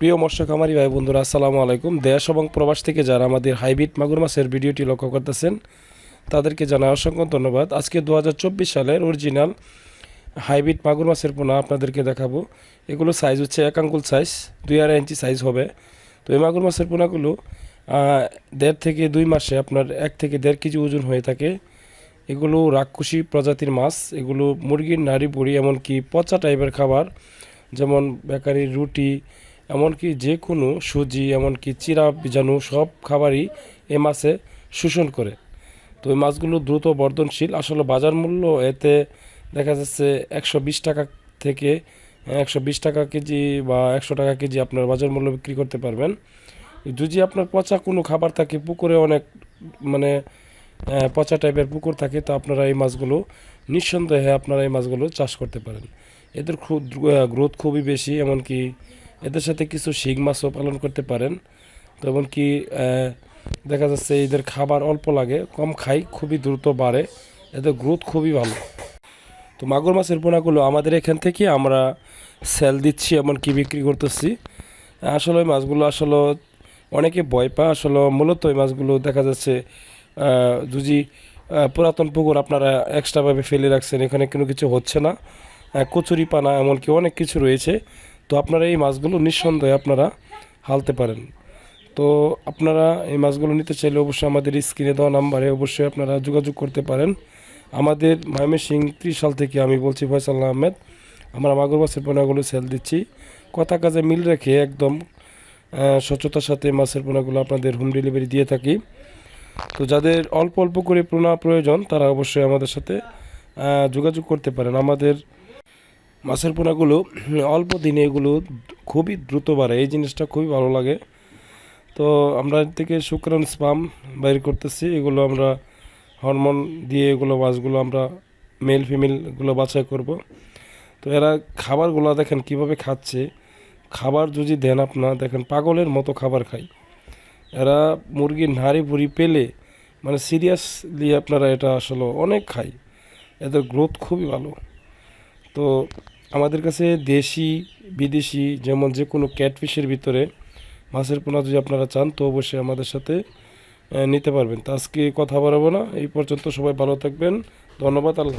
প্রিয় মৎস্য খামারি ভাই বন্ধুরা, আসসালামু আলাইকুম। দেশ এবং প্রবাস থেকে যারা আমাদের হাইব্রিড মাগুর মাছের ভিডিওটি লক্ষ্য করতেছেন, তাদেরকে জানাই অসংখ্য ধন্যবাদ। আজকে দু হাজার চব্বিশ সালের অরিজিনাল হাইব্রিড মাগুর মাছের পোনা আপনাদেরকে দেখাবো। এগুলো সাইজ হচ্ছে এক আঙ্গুল সাইজ দুই আড়াই ইঞ্চি সাইজ হবে। তো এই মাগুর মাছের পোনাগুলো দেড় থেকে দুই মাসে আপনার এক থেকে দেড় কেজি ওজন হয়ে থাকে। এগুলো রাক্ষসী প্রজাতির মাছ। এগুলো মুরগির নাড়ি বুড়ি এমনকি পচা টাইপের খাবার, যেমন বেকারির রুটি এমনকি যে কোনো সুজি, এমনকি চিরা, বীজাণু সব খাবারই এ মাছে শোষণ করে। তো এই মাছগুলো দ্রুত বর্ধনশীল। আসলে বাজার মূল্য এতে দেখা যাচ্ছে একশো বিশ টাকা থেকে একশো বিশ টাকা কেজি বা একশো টাকা কেজি আপনার বাজার মূল্য বিক্রি করতে পারবেন। যদি আপনার পচা কোনো খাবার থাকে, পুকুরে অনেক মানে পচা টাইপের পুকুর থাকে, তো আপনারা এই মাছগুলো নিঃসন্দেহে আপনারা এই মাছগুলো চাষ করতে পারেন। এদের খুব গ্রোথ খুবই বেশি, এমনকি এদের সাথে কিছু শিং মাছও পালন করতে পারেন। তো এমনকি আহ, দেখা যাচ্ছে এদের খাবার অল্প লাগে কম খাই খুবই দ্রুত বাড়ে। এদের গ্রোথ খুবই ভালো। তো মাগুর মাছের পোনাগুলো আমাদের এখান থেকে আমরা সেল দিচ্ছি এমনকি বিক্রি করতেছি। আসলে মাছগুলো আসলে অনেকে ভয় পায়। আসলে মূলত ওই মাছগুলো দেখা যাচ্ছে যদি পুরাতন পুকুর আপনারা এক্সট্রাভাবে ফেলে রাখছেন এখানে কোনো কিছু হচ্ছে না। কচুরি পানা এমনকি অনেক কিছু রয়েছে। তো আপনারা এই মাছগুলো নিঃসন্দেহে আপনারা হালতে পারেন। তো আপনারা এই মাছগুলো নিতে চাইলে অবশ্যই আমাদের স্ক্রিনে দেওয়া নাম্বারে অবশ্যই আপনারা যোগাযোগ করতে পারেন। আমাদের ময়মনসিং ত্রিশ সাল থেকে আমি বলছি ফয়সাল আহমেদ। আমরা মাগুর মাছের পোনাগুলো সেল দিচ্ছি। কথা কাজে মিল রেখে একদম স্বচ্ছতার সাথে মাছের পোনাগুলো আপনাদের হোম ডেলিভারি দিয়ে থাকি। তো যাদের অল্প অল্প করে পোনা প্রয়োজন, তারা অবশ্যই আমাদের সাথে যোগাযোগ করতে পারেন। আমাদের মাছের পোনাগুলো, অল্প দিনে এগুলো খুবই দ্রুত বাড়ে। এই জিনিসটা খুবই ভালো লাগে। তো আমরা থেকে শুক্রান স্পাম বাইর করতেছি। এগুলো আমরা হরমোন দিয়ে এগুলো মাছগুলো আমরা মেল ফিমেলগুলো বাছাই করব। তো এরা খাবারগুলো দেখেন কীভাবে খাচ্ছে। খাবার যদি দেন আপনার, দেখেন পাগলের মতো খাবার খায়। এরা মুরগির নাড়ি ভুড়ি পেলে মানে সিরিয়াসলি আপনারা এটা আসলে অনেক খায়। এদের গ্রোথ খুবই ভালো। তো আমাদের কাছে দেশি, বিদেশি যেমন যে কোনো ক্যাটফিশের ভিতরে মাছের পোনা যদি আপনারা চান, তো অবশ্যই আমাদের সাথে নিতে পারবেন। তো আজকে কথা বাড়াবো না। এই পর্যন্ত সবাই ভালো থাকবেন। ধন্যবাদ, আল্লাহ